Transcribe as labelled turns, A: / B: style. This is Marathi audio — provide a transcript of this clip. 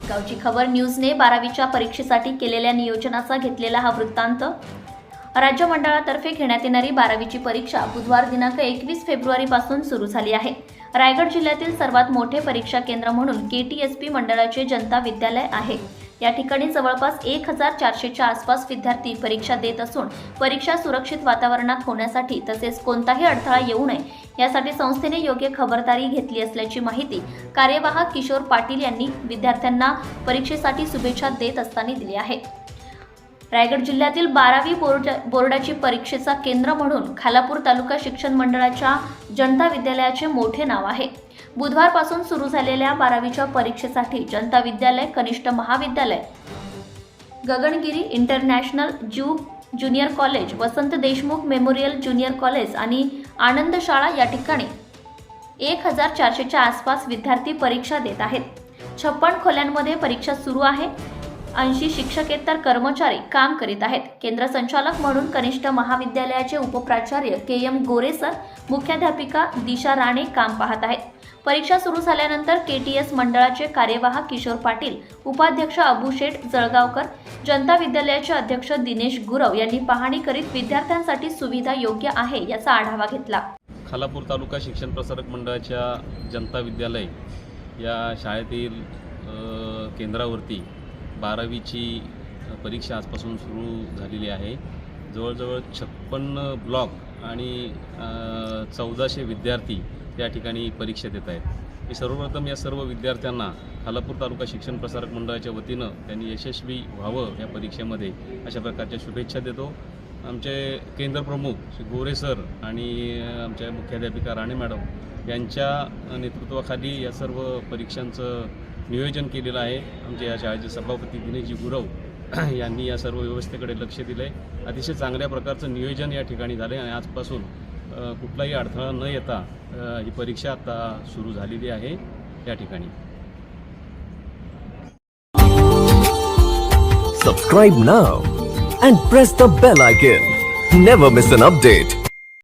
A: गावची खबर न्यूजने बारावीच्या परीक्षेसाठी केलेल्या नियोजनाचा घेतलेला हा वृत्तांत. राज्य मंडळातर्फे घेण्यात येणारी बारावीची परीक्षा बुधवार दिनांक एकवीस फेब्रुवारीपासून सुरू झाली आहे. रायगड जिल्ह्यातील सर्वात मोठे परीक्षा केंद्र म्हणून के टी एस पी मंडळाचे जनता विद्यालय आहे. या ठिकाणी जवळपास एक हजार चारशेच्या आसपास विद्यार्थी परीक्षा देत असून परीक्षा सुरक्षित वातावरणात होण्यासाठी तसेच कोणताही अडथळा येऊ नये यासाठी संस्थेने योग्य खबरदारी घेतली असल्याची माहिती कार्यवाहक किशोर पाटील यांनी विद्यार्थ्यांना परीक्षेसाठी शुभेच्छा देत असताना दिली आहे. रायगड जिल्ह्यातील बारावी बोर्ड बोर्डाची परीक्षेचा केंद्र म्हणून खालापूर तालुका शिक्षण मंडळाच्या जनता विद्यालयाचे मोठे नाव आहे. बुधवारपासून सुरू झालेल्या बारावीच्या परीक्षेसाठी जनता विद्यालय कनिष्ठ महाविद्यालय. Gagangiri international Jew junior college Vasant Deshmukh memorial junior college आणि आनंद शाळा या ठिकाणी एक हजार चारशेच्या आसपास विद्यार्थी परीक्षा देत आहेत. छप्पन खोल्यांमध्ये परीक्षा सुरू आहे. ऐंशी शिक्षकेतर कर्मचारी काम करीत आहेत. केंद्र संचालक म्हणून कनिष्ठ महाविद्यालयाचे उपप्राचार्य के एम गोरे सर मुख्याध्यापिका दिशा राणे काम पाहत आहेत. परीक्षा सुरू झाल्यानंतर के टी एस मंडळाचे कार्यवाहक किशोर पाटील उपाध्यक्ष अबू शेठ जळगावकर जनता विद्यालयाचे अध्यक्ष दिनेश गुरव यांनी पाहणी करीत विद्यार्थ्यांसाठी सुविधा योग्य आहे याचा आढावा घेतला.
B: खालापूर तालुका शिक्षण प्रसारक मंडळाच्या जनता विद्यालय या शाळेतील केंद्रावरती बारावीची परीक्षा आजपासून सुरू झालेली आहे. जवळजवळ छप्पन्न ब्लॉक आणि चौदाशे विद्यार्थी या ठिकाणी परीक्षा देत आहेत. मी सर्वप्रथम या सर्व विद्यार्थ्यांना खालापूर तालुका शिक्षण प्रसारक मंडळाच्या वतीनं त्यांनी यशस्वी व्हावं या परीक्षेमध्ये अशा प्रकारच्या शुभेच्छा देतो. आमचे केंद्रप्रमुख श्री गोरे सर आणि आमच्या मुख्याध्यापिका राणे मॅडम यांच्या नेतृत्वाखाली या सर्व परीक्षांचं नियोजन केलेलं आहे. आमच्या या शाळेचे सभापती दिनेशजी गुरव यांनी या सर्व व्यवस्थेकडे लक्ष दिलं आहे अतिशय चांगल्या प्रकारचं नियोजन या ठिकाणी झालं आहे आणि आजपासून कुठलाही अडथळा न येता ही परीक्षा आता सुरू झालेली आहे या ठिकाणी.
C: सबस्क्राईब ना and press the bell icon never miss an update